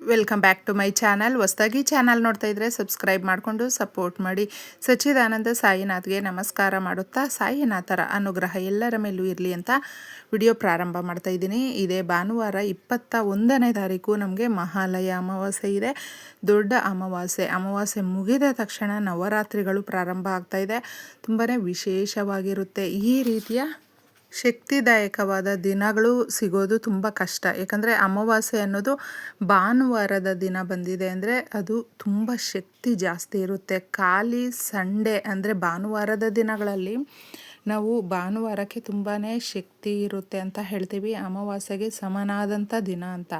Welcome back to my channel ಹೊಸ್ದಾಗಿ channel ನೋಡ್ತಾ ಇದ್ರೆ ಸಬ್ಸ್ಕ್ರೈಬ್ ಮಾಡಿಕೊಂಡು ಸಪೋರ್ಟ್ ಮಾಡಿ. ಸಚ್ಚಿದಾನಂದ ಸಾಯಿನಾಥ್ಗೆ ನಮಸ್ಕಾರ ಮಾಡುತ್ತಾ ಸಾಯಿನಾಥರ ಅನುಗ್ರಹ ಎಲ್ಲರ ಮೇಲೂ ಇರಲಿ ಅಂತ ವಿಡಿಯೋ ಪ್ರಾರಂಭ ಮಾಡ್ತಾ ಇದ್ದೀನಿ. ಇದೇ ಭಾನುವಾರ ಇಪ್ಪತ್ತ ಒಂದನೇ ತಾರೀಕು ನಮಗೆ ಮಹಾಲಯ ಅಮಾವಾಸ್ಯೆ ಇದೆ. ದೊಡ್ಡ ಅಮಾವಾಸ್ಯೆ. ಅಮಾವಾಸ್ಯೆ ಮುಗಿದ ತಕ್ಷಣ ನವರಾತ್ರಿಗಳು ಪ್ರಾರಂಭ ಆಗ್ತಾಯಿದೆ ತುಂಬಾ ವಿಶೇಷವಾಗಿರುತ್ತೆ ಈ ರೀತಿಯ ಶಕ್ತಿದಾಯಕವಾದ ದಿನಗಳು ಸಿಗೋದು ತುಂಬ ಕಷ್ಟ. ಯಾಕಂದರೆ ಅಮಾವಾಸ್ಯೆ ಅನ್ನೋದು ಭಾನುವಾರದ ದಿನ ಬಂದಿದೆ ಅಂದರೆ ಅದು ತುಂಬ ಶಕ್ತಿ ಜಾಸ್ತಿ ಇರುತ್ತೆ. ಖಾಲಿ ಸಂಡೇ ಅಂದರೆ ಭಾನುವಾರದ ದಿನಗಳಲ್ಲಿ ನಾವು ಭಾನುವಾರಕ್ಕೆ ತುಂಬಾ ಶಕ್ತಿ ಇರುತ್ತೆ ಅಂತ ಹೇಳ್ತೀವಿ. ಅಮಾವಾಸ್ಯೆಗೆ ಸಮನಾದಂಥ ದಿನ ಅಂತ.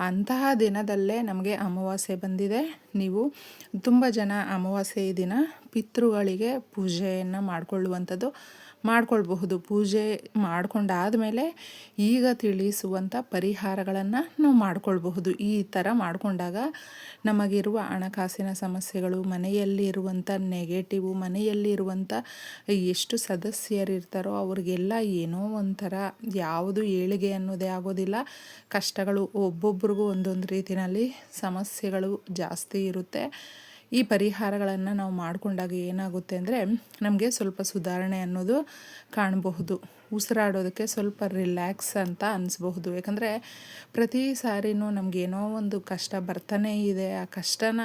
ಅಂತಹ ದಿನದಲ್ಲೇ ನಮಗೆ ಅಮಾವಾಸ್ಯೆ ಬಂದಿದೆ. ನೀವು ತುಂಬ ಜನ ಅಮಾವಾಸ್ಯೆ ದಿನ ಪಿತೃಗಳಿಗೆ ಪೂಜೆಯನ್ನು ಮಾಡಿಕೊಳ್ಳುವಂಥದ್ದು ಮಾಡ್ಕೊಳ್ಬಹುದು. ಪೂಜೆ ಮಾಡಿಕೊಂಡಾದಮೇಲೆ ಈಗ ತಿಳಿಸುವಂಥ ಪರಿಹಾರಗಳನ್ನು ನಾವು ಮಾಡಿಕೊಳ್ಬಹುದು. ಈ ಥರ ಮಾಡಿಕೊಂಡಾಗ ನಮಗಿರುವ ಹಣಕಾಸಿನ ಸಮಸ್ಯೆಗಳು ಮನೆಯಲ್ಲಿರುವಂಥ ನೆಗೆಟಿವು ಮನೆಯಲ್ಲಿರುವಂಥ ಎಷ್ಟು ಸದಸ್ಯರಿರ್ತಾರೋ ಅವ್ರಿಗೆಲ್ಲ ಏನೋ ಒಂಥರ ಯಾವುದು ಏಳಿಗೆ ಅನ್ನೋದೇ ಆಗೋದಿಲ್ಲ. ಕಷ್ಟಗಳು ಒಬ್ಬೊಬ್ರಿಗೂ ಒಂದೊಂದು ರೀತಿಯಲ್ಲಿ ಸಮಸ್ಯೆಗಳು ಜಾಸ್ತಿ ಇರುತ್ತೆ. ಈ ಪರಿಹಾರಗಳನ್ನು ನಾವು ಮಾಡಿಕೊಂಡಾಗ ಏನಾಗುತ್ತೆ ಅಂದರೆ ನಮಗೆ ಸ್ವಲ್ಪ ಸುಧಾರಣೆ ಅನ್ನೋದು ಕಾಣಬಹುದು. ಉಸಿರಾಡೋದಕ್ಕೆ ಸ್ವಲ್ಪ ರಿಲ್ಯಾಕ್ಸ್ ಅಂತ ಅನಿಸ್ಬಹುದು. ಯಾಕಂದರೆ ಪ್ರತಿ ಸಾರಿನೂ ನಮಗೇನೋ ಒಂದು ಕಷ್ಟ ಬರ್ತಾನೇ ಇದೆ. ಆ ಕಷ್ಟನ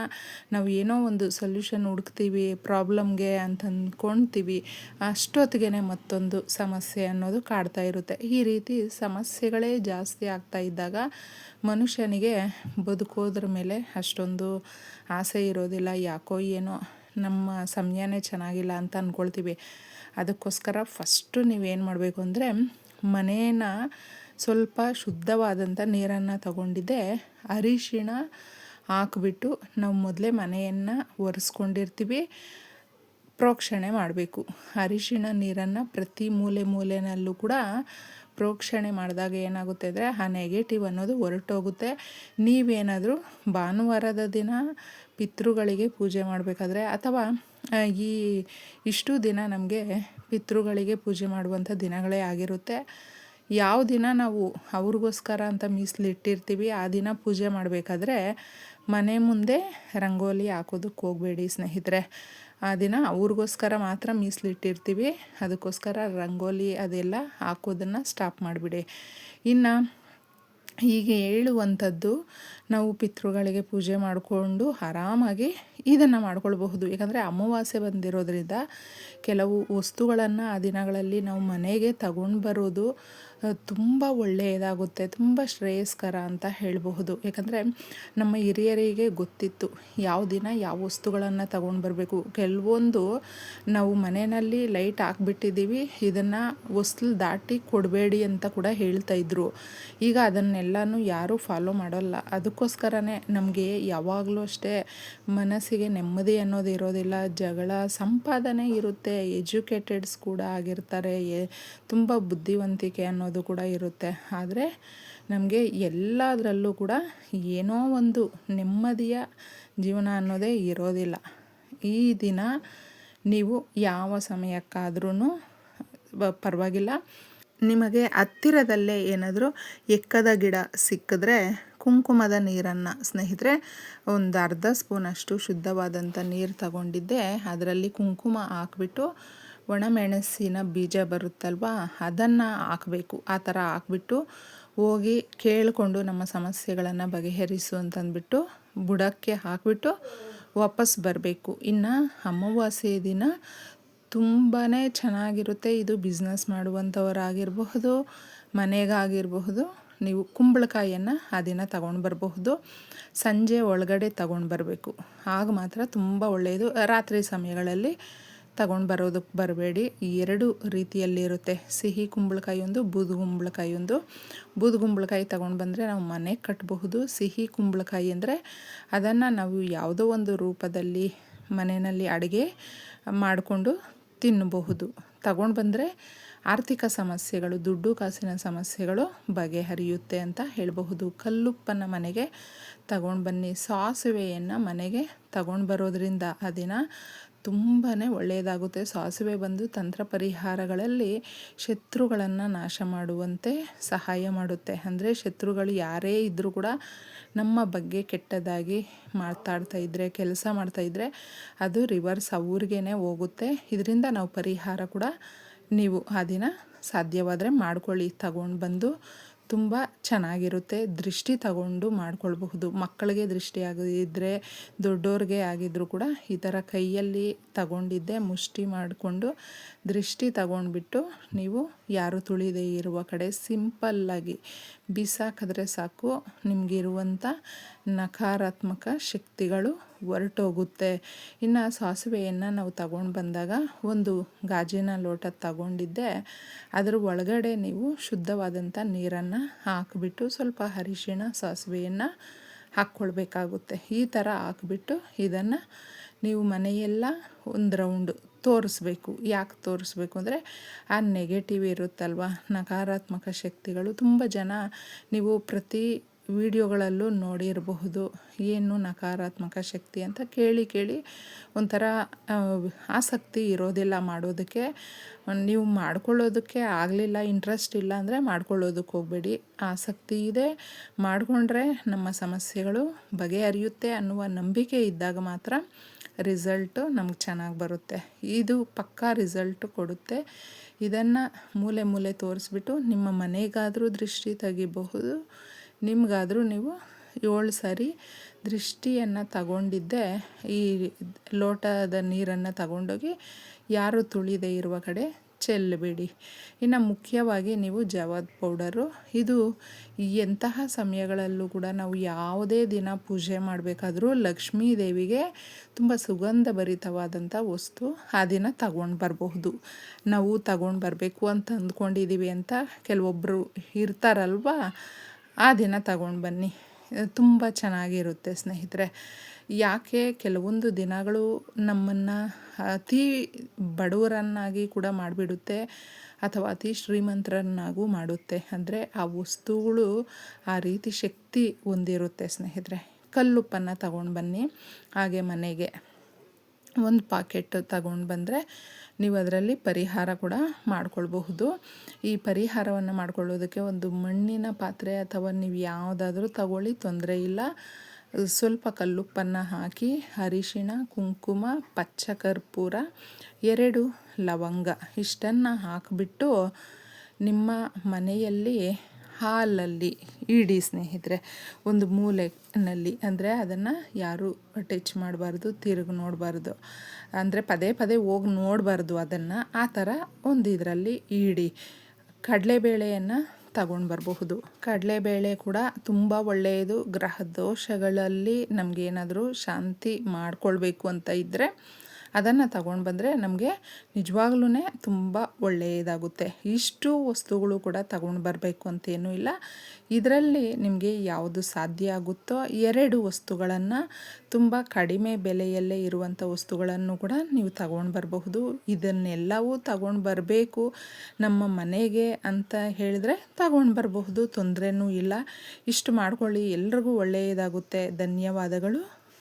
ನಾವು ಏನೋ ಒಂದು ಸೊಲ್ಯೂಷನ್ ಹುಡುಕ್ತೀವಿ ಪ್ರಾಬ್ಲಮ್ಗೆ ಅಂತ ಅಂದ್ಕೊಳ್ತೀವಿ ಅಷ್ಟೊತ್ತಿಗೆ ಮತ್ತೊಂದು ಸಮಸ್ಯೆ ಅನ್ನೋದು ಕಾಡ್ತಾ ಇರುತ್ತೆ. ಈ ರೀತಿ ಸಮಸ್ಯೆಗಳೇ ಜಾಸ್ತಿ ಆಗ್ತಾ ಇದ್ದಾಗ ಮನುಷ್ಯನಿಗೆ ಬದುಕೋದ್ರ ಮೇಲೆ ಅಷ್ಟೊಂದು ಆಸೆ ಇರೋದಿಲ್ಲ. ಯಾಕೋ ಏನೋ ನಮ್ಮ ಸಮಯನೇ ಚೆನ್ನಾಗಿಲ್ಲ ಅಂತ ಅಂದ್ಕೊಳ್ತೀವಿ ಅದಕ್ಕೋಸ್ಕರ ಫಸ್ಟು ನೀವೇನು ಮಾಡಬೇಕು ಅಂದರೆ ಮನೇನ ಸ್ವಲ್ಪ ಶುದ್ಧವಾದಂಥ ನೀರನ್ನು ತಗೊಂಡಿದ್ದೆ. ಅರಿಶಿಣ ಹಾಕ್ಬಿಟ್ಟು ನಾವು ಮೊದಲೇ ಮನೆಯನ್ನು ಒರೆಸ್ಕೊಂಡಿರ್ತೀವಿ. ಪ್ರೋಕ್ಷಣೆ ಮಾಡಬೇಕು. ಅರಿಶಿಣ ನೀರನ್ನು ಪ್ರತಿ ಮೂಲೆ ಮೂಲೆಯಲ್ಲೂ ಕೂಡ ಪ್ರೋಕ್ಷಣೆ ಮಾಡಿದಾಗ ಏನಾಗುತ್ತೆ ಅಂದರೆ ಆ ನೆಗೆಟಿವ್ ಅನ್ನೋದು ಹೊರಟೋಗುತ್ತೆ. ನೀವೇನಾದರೂ ಭಾನುವಾರದ ದಿನ ಪಿತೃಗಳಿಗೆ ಪೂಜೆ ಮಾಡಬೇಕಾದ್ರೆ ಅಥವಾ ಈ ಇಷ್ಟು ದಿನ ನಮಗೆ ಪಿತೃಗಳಿಗೆ ಪೂಜೆ ಮಾಡುವಂಥ ದಿನಗಳೇ ಆಗಿರುತ್ತೆ. ಯಾವ ದಿನ ನಾವು ಅವ್ರಿಗೋಸ್ಕರ ಅಂತ ಮೀಸಲಿಟ್ಟಿರ್ತೀವಿ, ಆ ದಿನ ಪೂಜೆ ಮಾಡಬೇಕಾದ್ರೆ ಮನೆ ಮುಂದೆ ರಂಗೋಲಿ ಹಾಕೋದಕ್ಕೆ ಹೋಗಬೇಡಿ ಸ್ನೇಹಿತರೆ. ಆ ದಿನ ಅವ್ರಿಗೋಸ್ಕರ ಮಾತ್ರ ಮೀಸಲಿಟ್ಟಿರ್ತೀವಿ, ಅದಕ್ಕೋಸ್ಕರ ರಂಗೋಲಿ ಅದೆಲ್ಲ ಹಾಕೋದನ್ನು ಸ್ಟಾಪ್ ಮಾಡಿಬಿಡಿ. ಇನ್ನು ಹೀಗೆ ಹೇಳುವಂಥದ್ದು ನಾವು ಪಿತೃಗಳಿಗೆ ಪೂಜೆ ಮಾಡಿಕೊಂಡು ಆರಾಮಾಗಿ ಇದನ್ನು ಮಾಡ್ಕೊಳ್ಬಹುದು. ಯಾಕಂದರೆ ಅಮಾವಾಸ್ಯೆ ಬಂದಿರೋದ್ರಿಂದ ಕೆಲವು ವಸ್ತುಗಳನ್ನು ಆ ದಿನಗಳಲ್ಲಿ ನಾವು ಮನೆಗೆ ತಗೊಂಡು ಬರೋದು ತುಂಬ ಒಳ್ಳೆಯದಾಗುತ್ತೆ ತುಂಬ ಶ್ರೇಯಸ್ಕರ ಅಂತ ಹೇಳಬಹುದು. ಯಾಕಂದರೆ ನಮ್ಮ ಹಿರಿಯರಿಗೆ ಗೊತ್ತಿತ್ತು, ಯಾವ ದಿನ ಯಾವ ವಸ್ತುಗಳನ್ನು ತಗೊಂಡು ಬರಬೇಕು. ಕೆಲವೊಂದು ನಾವು ಮನೆಯಲ್ಲಿ ಲೈಟ್ ಹಾಕ್ಬಿಟ್ಟಿದ್ದೀವಿ, ಇದನ್ನು ವಸ್ತು ದಾಟಿ ಕೊಡಬೇಡಿ ಅಂತ ಕೂಡ ಹೇಳ್ತಾಯಿದ್ರು ಈಗ ಈಗ ಅದನ್ನೆಲ್ಲನೂ ಯಾರೂ ಫಾಲೋ ಮಾಡೋಲ್ಲ. ಅದಕ್ಕೋಸ್ಕರನೇ ನಮಗೆ ಯಾವಾಗಲೂ ಅಷ್ಟೇ ಮನಸ್ಸಿಗೆ ನೆಮ್ಮದಿ ಅನ್ನೋದು ಇರೋದಿಲ್ಲ. ಜಗಳ, ಸಂಪಾದನೆ ಇರುತ್ತೆ. ಎಜುಕೇಟೆಡ್ಸ್ ಕೂಡ ಆಗಿರ್ತಾರೆ. ತುಂಬ ಬುದ್ಧಿವಂತಿಕೆ ಅನ್ನೋದು ಕೂಡ ಇರುತ್ತೆ. ಆದರೆ ನಮಗೆ ಎಲ್ಲದರಲ್ಲೂ ಕೂಡ ಏನೋ ಒಂದು ನೆಮ್ಮದಿಯ ಜೀವನ ಅನ್ನೋದೇ ಇರೋದಿಲ್ಲ. ಈ ದಿನ ನೀವು ಯಾವ ಸಮಯಕ್ಕಾದ್ರೂ ಪರವಾಗಿಲ್ಲ. ನಿಮಗೆ ಹತ್ತಿರದಲ್ಲೇ ಏನಾದರೂ ಎಕ್ಕದ ಗಿಡ ಸಿಕ್ಕಿದ್ರೆ ಕುಂಕುಮದ ನೀರನ್ನು ಸ್ನೇಹಿತರೆ, ಒಂದು ಅರ್ಧ ಸ್ಪೂನಷ್ಟು ಶುದ್ಧವಾದಂಥ ನೀರು ತಗೊಂಡಿದ್ದೆ. ಅದರಲ್ಲಿ ಕುಂಕುಮ ಹಾಕ್ಬಿಟ್ಟು ಒಣಮೆಣಸಿನ ಬೀಜ ಬರುತ್ತಲ್ವ, ಅದನ್ನು ಹಾಕಬೇಕು. ಆ ಥರ ಹಾಕ್ಬಿಟ್ಟು ಹೋಗಿ ಕೇಳಿಕೊಂಡು ನಮ್ಮ ಸಮಸ್ಯೆಗಳನ್ನು ಬಗೆಹರಿಸು ಅಂತಂದ್ಬಿಟ್ಟು ಬುಡಕ್ಕೆ ಹಾಕಿಬಿಟ್ಟು ವಾಪಸ್ ಬರಬೇಕು. ಇನ್ನು ಅಮಾವಾಸ್ಯೆ ದಿನ ತುಂಬಾ ಚೆನ್ನಾಗಿರುತ್ತೆ ಇದು ಬಿಸ್ನೆಸ್ ಮಾಡುವಂಥವರಾಗಿರಬಹುದು ಮನೆಗಾಗಿರಬಹುದು. ನೀವು ಕುಂಬಳಕಾಯಿಯನ್ನು ಆ ದಿನ ತಗೊಂಡು ಬರಬಹುದು. ಸಂಜೆ ಒಳಗಡೆ ತಗೊಂಡು ಬರಬೇಕು. ಆಗ ಮಾತ್ರ ತುಂಬ ಒಳ್ಳೆಯದು ರಾತ್ರಿ ಸಮಯಗಳಲ್ಲಿ ತಗೊಂಡು ಬರೋದಕ್ಕೆ ಬರಬೇಡಿ. ಎರಡು ರೀತಿಯಲ್ಲಿರುತ್ತೆ. ಸಿಹಿ ಕುಂಬಳಕಾಯಿ ಒಂದು ಬೂದು ಕುಂಬಳಕಾಯಿ ಒಂದು ಬೂದು ಕುಂಬಳಕಾಯಿ ತಗೊಂಡು ಬಂದರೆ ನಾವು ಮನೆ ಕಟ್ಟಬಹುದು ಸಿಹಿ ಕುಂಬಳಕಾಯಿ ಅಂದರೆ ಅದನ್ನು ನಾವು ಯಾವುದೋ ಒಂದು ರೂಪದಲ್ಲಿ ಮನೆಯಲ್ಲಿ ಅಡುಗೆ ಮಾಡಿಕೊಂಡು ತಿನ್ನಬಹುದು. ತಗೊಂಡು ಬಂದರೆ ಆರ್ಥಿಕ ಸಮಸ್ಯೆಗಳು, ದುಡ್ಡು ಕಾಸಿನ ಸಮಸ್ಯೆಗಳು ಬಗೆಹರಿಯುತ್ತೆ ಅಂತ ಹೇಳಬಹುದು. ಕಲ್ಲುಪ್ಪನ ಮನೆಗೆ ತಗೊಂಡು ಬನ್ನಿ. ಸಾಸಿವೆಯನ್ನು ಮನೆಗೆ ತಗೊಂಡು ಬರೋದ್ರಿಂದ ದಿನ ತುಂಬಾ ಒಳ್ಳೆಯದಾಗುತ್ತೆ ಸಾಸಿವೆ ಬಂದು ತಂತ್ರ ಪರಿಹಾರಗಳಲ್ಲಿ ಶತ್ರುಗಳನ್ನು ನಾಶ ಮಾಡುವಂತೆ ಸಹಾಯ ಮಾಡುತ್ತೆ. ಅಂದರೆ ಶತ್ರುಗಳು ಯಾರೇ ಇದ್ದರೂ ಕೂಡ ನಮ್ಮ ಬಗ್ಗೆ ಕೆಟ್ಟದಾಗಿ ಮಾತಾಡ್ತಾ ಇದ್ದರೆ ಕೆಲಸ ಮಾಡ್ತಾ ಇದ್ದರೆ ಅದು ರಿವರ್ಸ್ ಅವ್ರಿಗೇ ಹೋಗುತ್ತೆ. ಇದರಿಂದ ನಾವು ಪರಿಹಾರ ಕೂಡ ನೀವು ಆ ದಿನ ಸಾಧ್ಯವಾದರೆ ಮಾಡ್ಕೊಳ್ಳಿ. ತಗೊಂಡು ಬಂದು ತುಂಬ ಚೆನ್ನಾಗಿರುತ್ತೆ, ದೃಷ್ಟಿ ತಗೊಂಡು ಮಾಡ್ಕೊಳ್ಬಹುದು. ಮಕ್ಕಳಿಗೆ ದೃಷ್ಟಿ ಆಗಿದ್ದರೆ, ದೊಡ್ಡೋರಿಗೆ ಆಗಿದ್ದರೂ ಕೂಡ ಈ ಥರ ಕೈಯಲ್ಲಿ ತಗೊಂಡಿದ್ದೆ, ಮುಷ್ಟಿ ಮಾಡಿಕೊಂಡು ದೃಷ್ಟಿ ತಗೊಂಡ್ಬಿಟ್ಟು ನೀವು ಯಾರು ತುಳಿದೇ ಇರುವ ಕಡೆ ಸಿಂಪಲ್ಲಾಗಿ ಬಿಸಾಕಿದ್ರೆ ಸಾಕು ನಿಮಗಿರುವಂಥ ನಕಾರಾತ್ಮಕ ಶಕ್ತಿಗಳು ಹೊರಟೋಗುತ್ತೆ. ಇನ್ನು ಸಾಸಿವೆಯನ್ನು ನಾವು ತಗೊಂಡು ಬಂದಾಗ ಒಂದು ಗಾಜಿನ ಲೋಟ ತಗೊಂಡಿದ್ದೆ, ಅದರ ಒಳಗಡೆ ನೀವು ಶುದ್ಧವಾದಂಥ ನೀರನ್ನು ಹಾಕಿಬಿಟ್ಟು ಸ್ವಲ್ಪ ಅರಿಶಿಣ ಸಾಸಿವೆಯನ್ನು ಹಾಕ್ಕೊಳ್ಬೇಕಾಗುತ್ತೆ. ಈ ಥರ ಹಾಕ್ಬಿಟ್ಟು ಇದನ್ನು ನೀವು ಮನೆಯೆಲ್ಲ ಒಂದು ರೌಂಡು ತೋರಿಸ್ಬೇಕು, ಯಾಕೆ ತೋರಿಸ್ಬೇಕು ಅಂದರೆ ಆ ನೆಗೆಟಿವ್ ಇರುತ್ತಲ್ವ? ನಕಾರಾತ್ಮಕ ಶಕ್ತಿಗಳು. ತುಂಬ ಜನ ನೀವು ಪ್ರತಿ ವಿಡಿಯೋಗಳಲ್ಲೂ ನೋಡಿರಬಹುದು. ಏನು ನಕಾರಾತ್ಮಕ ಶಕ್ತಿ ಅಂತ ಕೇಳಿ ಕೇಳಿ ಒಂಥರ ಆಸಕ್ತಿ ಇರೋದಿಲ್ಲ ಮಾಡೋದಕ್ಕೆ. ನೀವು ಮಾಡ್ಕೊಳ್ಳೋದಕ್ಕೆ ಆಗಲಿಲ್ಲ ಇಂಟ್ರೆಸ್ಟ್ ಇಲ್ಲ ಅಂದರೆ ಮಾಡ್ಕೊಳ್ಳೋದಕ್ಕೆ ಹೋಗಬೇಡಿ. ಆಸಕ್ತಿ ಇದೆ. ಮಾಡಿಕೊಂಡ್ರೆ ನಮ್ಮ ಸಮಸ್ಯೆಗಳು ಬಗೆಹರಿಯುತ್ತೆ ಅನ್ನುವ ನಂಬಿಕೆ ಇದ್ದಾಗ ಮಾತ್ರ ರಿಸಲ್ಟು ನಮ್ಗೆ ಚೆನ್ನಾಗಿ ಬರುತ್ತೆ. ಇದು ಪಕ್ಕಾ ರಿಸಲ್ಟು ಕೊಡುತ್ತೆ. ಇದನ್ನು ಮೂಲೆ ಮೂಲೆ ತೋರಿಸ್ಬಿಟ್ಟು ನಿಮ್ಮ ಮನೆಗಾದರೂ ದೃಷ್ಟಿ ತೆಗಿಬಹುದು. ನಿಮಗಾದರೂ ನೀವು ಏಳು ಸಾರಿ ದೃಷ್ಟಿಯನ್ನು ತಗೊಂಡಿದ್ದೆ, ಈ ಲೋಟದ ನೀರನ್ನು ತಗೊಂಡೋಗಿ ಯಾರು ತುಳಿದೇ ಇರುವ ಕಡೆ ಚೆಲ್ಲಬೇಡಿ ಇನ್ನು ಮುಖ್ಯವಾಗಿ ನೀವು ಜವಾದ್ ಪೌಡರು. ಇದು ಎಂತಹ ಸಮಯಗಳಲ್ಲೂ ಕೂಡ ನಾವು ಯಾವುದೇ ದಿನ ಪೂಜೆ ಮಾಡಬೇಕಾದ್ರೂ ಲಕ್ಷ್ಮೀ ದೇವಿಗೆ ತುಂಬ ಸುಗಂಧ ಭರಿತವಾದಂಥ ವಸ್ತು ಆ ದಿನ ತಗೊಂಡು ಬರಬಹುದು. ನಾವು ತಗೊಂಡು ಬರಬೇಕು ಅಂತ ಅಂದ್ಕೊಂಡಿದ್ದೀವಿ ಅಂತ ಕೆಲವೊಬ್ಬರು ಇರ್ತಾರಲ್ವ? ಆ ದಿನ ತಗೊಂಡು ಬನ್ನಿ. ತುಂಬ ಚೆನ್ನಾಗಿರುತ್ತೆ ಸ್ನೇಹಿತರೆ. ಯಾಕೆ ಕೆಲವೊಂದು ದಿನಗಳು ನಮ್ಮನ್ನು ಅತಿ ಬಡವರನ್ನಾಗಿ ಕೂಡ ಮಾಡಿಬಿಡುತ್ತೆ ಅಥವಾ ಅತಿ ಶ್ರೀಮಂತರನ್ನಾಗೂ ಮಾಡುತ್ತೆ. ಅಂದರೆ ಆ ವಸ್ತುಗಳು ಆ ರೀತಿ ಶಕ್ತಿ ಹೊಂದಿರುತ್ತೆ ಸ್ನೇಹಿತರೆ. ಕಲ್ಲುಪ್ಪನ್ನು ತಗೊಂಡು ಬನ್ನಿ, ಹಾಗೆ ಮನೆಗೆ. ಒಂದು ಪಾಕೆಟ್ ತಗೊಂಡು ಬಂದರೆ ನೀವು ಅದರಲ್ಲಿ ಪರಿಹಾರ ಕೂಡ ಮಾಡ್ಕೊಳ್ಬಹುದು. ಈ ಪರಿಹಾರವನ್ನು ಮಾಡ್ಕೊಳ್ಳೋದಕ್ಕೆ ಒಂದು ಮಣ್ಣಿನ ಪಾತ್ರೆ ಅಥವಾ ನೀವು ಯಾವುದಾದ್ರೂ ತಗೊಳ್ಳಿ, ತೊಂದರೆ ಇಲ್ಲ. ಸ್ವಲ್ಪ ಕಲ್ಲುಪ್ಪನ್ನು ಹಾಕಿ, ಅರಿಶಿಣ, ಕುಂಕುಮ ಪಚ್ಚ ಕರ್ಪೂರ ಎರಡು ಲವಂಗ ಇಷ್ಟನ್ನು ಹಾಕಿಬಿಟ್ಟು ನಿಮ್ಮ ಮನೆಯಲ್ಲಿ ಹಾಲಲ್ಲಿ, ಇಡಿ ಸ್ನೇಹಿತರೆ, ಒಂದು ಮೂಲೆಯಲ್ಲಿ ಅಂದರೆ ಅದನ್ನು ಯಾರು ಟಚ್ ಮಾಡಬಾರ್ದು, ತಿರುಗಿ ನೋಡಬಾರ್ದು. ಅಂದರೆ ಪದೇ ಪದೇ ಹೋಗಿ ನೋಡಬಾರ್ದು ಅದನ್ನು. ಆ ಥರ ಒಂದು ಇದರಲ್ಲಿ ಇಡಿ. ಕಡಲೆಬೇಳೆಯನ್ನು ತಗೊಂಡು ಬರಬಹುದು. ಕಡಲೆಬೇಳೆ ಕೂಡ ತುಂಬ ಒಳ್ಳೆಯದು. ಗ್ರಹ ದೋಷಗಳಲ್ಲಿ ನಮಗೇನಾದರೂ ಶಾಂತಿ ಮಾಡಿಕೊಳ್ಬೇಕು ಅಂತ ಇದ್ದರೆ ಅದನ್ನು ತಗೊಂಡು ಬಂದರೆ ನಮಗೆ ನಿಜವಾಗ್ಲೂ ತುಂಬ ಒಳ್ಳೆಯದಾಗುತ್ತೆ. ಇಷ್ಟು ವಸ್ತುಗಳು ಕೂಡ ತಗೊಂಡು ಬರಬೇಕು ಅಂತೇನೂ ಇಲ್ಲ. ಇದರಲ್ಲಿ ನಿಮಗೆ ಯಾವುದು ಸಾಧ್ಯ ಆಗುತ್ತೋ ಎರಡು ವಸ್ತುಗಳನ್ನು ತುಂಬ ಕಡಿಮೆ ಬೆಲೆಯಲ್ಲೇ ಇರುವಂಥ ವಸ್ತುಗಳನ್ನು ಕೂಡ ನೀವು ತಗೊಂಡು ಬರಬಹುದು. ಇದನ್ನೆಲ್ಲವೂ ತಗೊಂಡು ಬರಬೇಕು. ನಮ್ಮ ಮನೆಗೆ ಅಂತ ಹೇಳಿದ್ರೆ ತಗೊಂಡು ಬರಬಹುದು, ತೊಂದರೆನೂ ಇಲ್ಲ. ಇಷ್ಟು ಮಾಡ್ಕೊಳ್ಳಿ. ಎಲ್ರಿಗೂ ಒಳ್ಳೆಯದಾಗುತ್ತೆ. ಧನ್ಯವಾದಗಳು.